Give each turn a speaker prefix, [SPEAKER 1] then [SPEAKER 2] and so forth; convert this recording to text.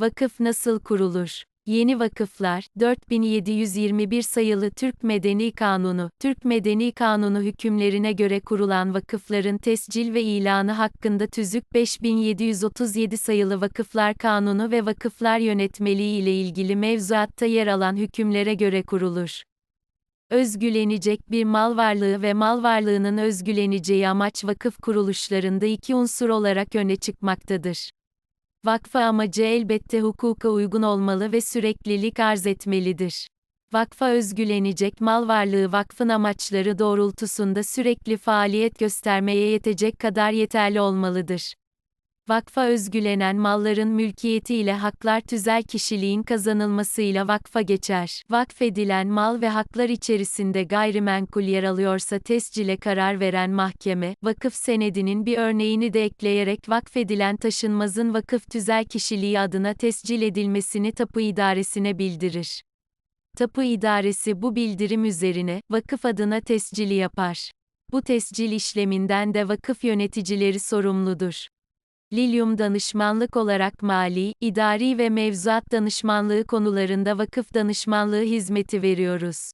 [SPEAKER 1] Vakıf nasıl kurulur? Yeni vakıflar, 4721 sayılı Türk Medeni Kanunu, Türk Medeni Kanunu hükümlerine göre kurulan vakıfların tescil ve ilanı hakkında tüzük 5737 sayılı Vakıflar Kanunu ve Vakıflar Yönetmeliği ile ilgili mevzuatta yer alan hükümlere göre kurulur. Özgülenecek bir mal varlığı ve mal varlığının özgüleneceği amaç vakıf kuruluşlarında iki unsur olarak öne çıkmaktadır. Vakfa amacı elbette hukuka uygun olmalı ve süreklilik arz etmelidir. Vakfa özgülenecek mal varlığı vakfın amaçları doğrultusunda sürekli faaliyet göstermeye yetecek kadar yeterli olmalıdır. Vakfa özgülenen malların mülkiyeti ile haklar tüzel kişiliğin kazanılmasıyla vakfa geçer. Vakfedilen mal ve haklar içerisinde gayrimenkul yer alıyorsa tescile karar veren mahkeme, vakıf senedinin bir örneğini de ekleyerek vakfedilen taşınmazın vakıf tüzel kişiliği adına tescil edilmesini tapu idaresine bildirir. Tapu idaresi bu bildirim üzerine, vakıf adına tescili yapar. Bu tescil işleminden de vakıf yöneticileri sorumludur. Lilyum danışmanlık olarak mali, idari ve mevzuat danışmanlığı konularında vakıf danışmanlığı hizmeti veriyoruz.